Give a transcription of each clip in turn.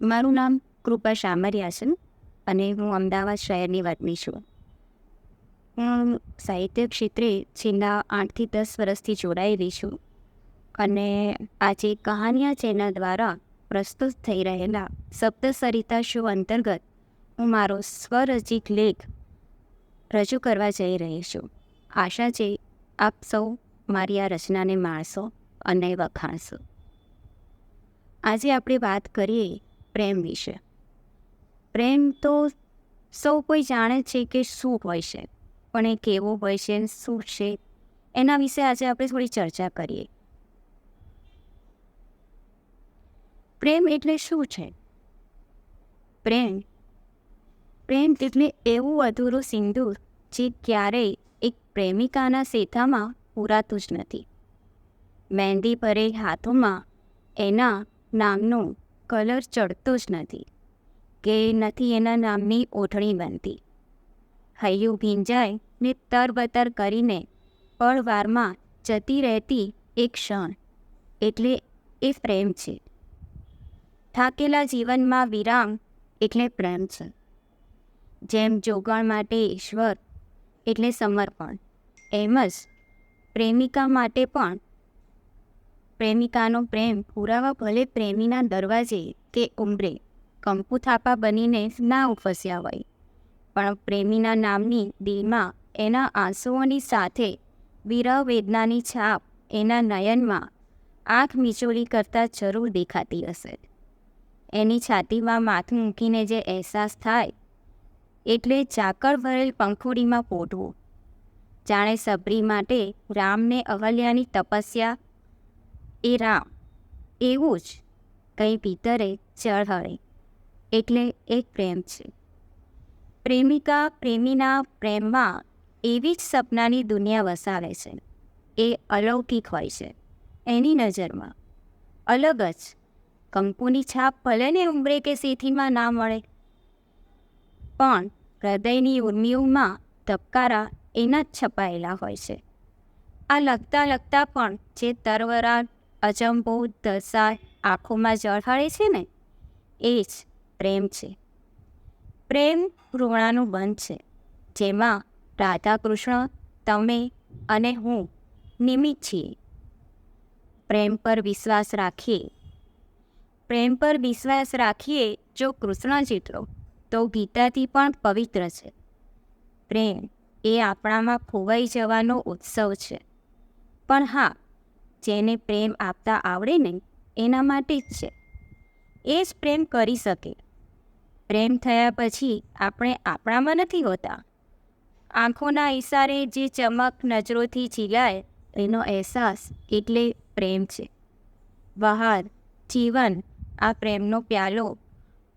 મારું નામ કૃપા શામરિયા છે અને હું અમદાવાદ શહેરની વતની છું. હું સાહિત્ય ક્ષેત્રે છેલ્લા આઠથી દસ વર્ષથી જોડાયેલી છું અને આજે કહાનિયા ચેનલ દ્વારા પ્રસ્તુત થઈ રહેલા સપ્તસરિતા શો અંતર્ગત હું મારો સ્વરચિત લેખ રજૂ કરવા જઈ રહી છું. આશા છે આપ સૌ મારી આ રચનાને માણશો અને વખાણશો. આજે આપણે વાત કરીએ પ્રેમ વિશે. પ્રેમ તો સૌ કોઈ જાણે છે કે શું હોય છે, પણ એ કેવો હોય છે, શું છે, એના વિશે આજે આપણે થોડી ચર્ચા કરીએ. પ્રેમ એટલે શું છે? પ્રેમ પ્રેમ એટલે એવું અધૂરું સિંદૂર જે ક્યારેય એક પ્રેમિકાના સેથામાં પૂરાતું જ નથી. મહેંદી ભરે હાથોમાં એના નામનો કલર ચડતો જ નથી, કે નથી એના નામની ઓઢણી બનતી. હૈયું ભીંજાય ને તરબતર કરીને પળવારમાં જતી રહેતી એક ક્ષણ, એટલે એ પ્રેમ છે. થાકેલા જીવનમાં વિરામ એટલે પ્રેમ છે. જેમ જોગણ માટે ઈશ્વર, એટલે સમર્પણ, એમ જ પ્રેમિકા માટે પણ પ્રેમિકાનો પ્રેમ પુરાવા ભલે પ્રેમીના દરવાજે કે ઉંબરે કંકુ થાપા બનીને ના ઉપસ્યા હોય. પણ પ્રેમીના નામની દિલમાં એના આંસુઓની સાથે વિરહ વેદનાની છાપ એના નયનમાં આંખ મીચોલી કરતાં જરૂર દેખાતી હશે. એની છાતીમાં માથું મૂકીને જે અહેસાસ થાય એટલે ચાકળ ભરેલ પંખુડીમાં પોઢવું. જાણે સબરી માટે રામને અહલ્યાની તપસ્યા એ રામ. એવું જ કંઈ ભીતરે ચળહળે એટલે એક પ્રેમ છે. પ્રેમિકા પ્રેમીના પ્રેમમાં એવી જ સપનાની દુનિયા વસાવે છે. એ અલૌકિક હોય છે. એની નજરમાં અલગ જ કંકુની છાપ ભલે ને ઉંબરે કે સેથીમાં ના મળે. પણ હૃદયની ઉર્મિઓમાં ધબકારા એના જ છપાયેલા હોય છે. આ લખતા લખતા પણ જે તરવરા અચંબો દશા આંખોમાં ઝળહળે છે ને? એ જ પ્રેમ છે. પ્રેમ ઋણાનું બંધ છે, જેમાં રાધા કૃષ્ણ તમે અને હું નિમિત્ત છીએ. પ્રેમ પર વિશ્વાસ રાખીએ. પ્રેમ પર વિશ્વાસ રાખીએ જો કૃષ્ણ જેટલો, તો ગીતાથી પણ પવિત્ર છે. પ્રેમ એ આપણામાં ખોવાઈ જવાનો ઉત્સવ છે. પણ હા જેને પ્રેમ આપતા આવડે ને એના માટે જ છે. એ જ પ્રેમ કરી શકે. પ્રેમ થયા પછી આપણે આપણામાં નથી હોતા. આંખોના ઈશારે જે ચમક નજરોથી ચીલાય એનો અહેસાસ એટલે પ્રેમ છે. બહાર જીવન, આ પ્રેમનો પ્યાલો,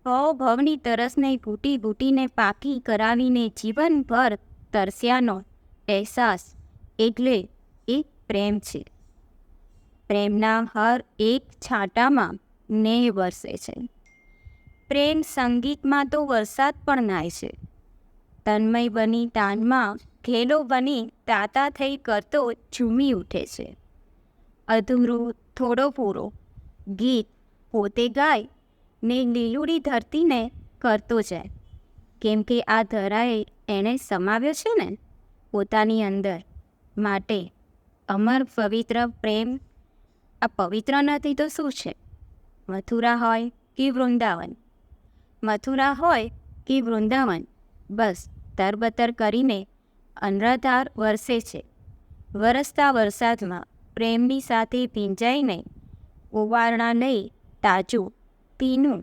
ભવ ભવની તરસને ઘૂંટી ઘૂંટીને પાકી કરાવીને જીવનભર તરસ્યાનો અહેસાસ એટલે એ પ્રેમ છે. પ્રેમના હર એક છાંટામાં નેહ વરસે છે. પ્રેમ સંગીતમાં તો વરસાદ પણ નાય છે. તન્મય બની તાનમાં, ઘેલો બની તાતા થઈ કરતો ઝૂમી ઉઠે છે. અધૂરું થોડો પૂરો, ગીત પોતે ગાય ને લીલુડી ધરતીને કરતો જાય. કેમ કે આ ધરાએ એણે સમાવ્યો છે ને, પોતાની અંદર, માટે, અમર પવિત્ર પ્રેમ આ પવિત્ર નથી તો શું છે મથુરા હોય કે વૃંદાવન મથુરા હોય કે વૃંદાવન બસ તરબતર કરીને અનરાધાર વરસે છે વરસતા વરસાદમાં પ્રેમની સાથે ભીંજાઈને ઉવારણા લઈ તાજું પીનું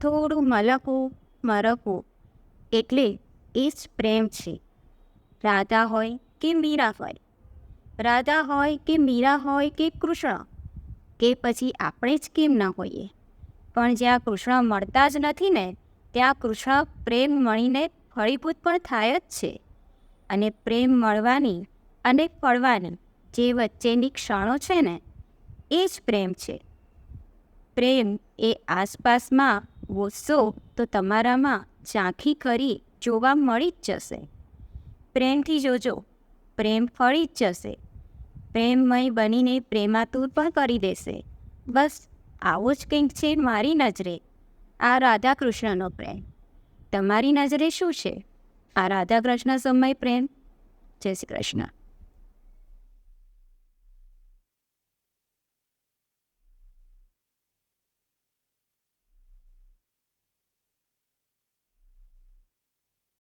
થોડું મલકવું મરકવું એટલે એ જ પ્રેમ છે રાધા હોય કે મીરા હોય રાધા હોય કે મીરા હોય કે કૃષ્ણ કે પછી આપણે જ કેમ ન હોઈએ? પણ જ્યાં કૃષ્ણ મળતા જ નથી ને, ત્યાં કૃષ્ણ પ્રેમ મળીને ફળીભૂત પણ થાય જ છે. અને પ્રેમ મળવાની અને ફળવાની જે વચ્ચેની ક્ષણો છે ને, એ જ પ્રેમ છે. પ્રેમ એ આસપાસમાં ગુસ્સો તો તમારામાં ઝાંખી કરી જોવા મળી જ જશે. પ્રેમથી જોજો, પ્રેમ ફળી જ જશે. પ્રેમમય બનીને પ્રેમાતુર પણ કરી દેશે. બસ, આવું જ કંઈક છે મારી નજરે. આ રાધા કૃષ્ણનો પ્રેમ. તમારી નજરે શું છે? આ રાધા કૃષ્ણ સમય પ્રેમ? જય શ્રી કૃષ્ણ.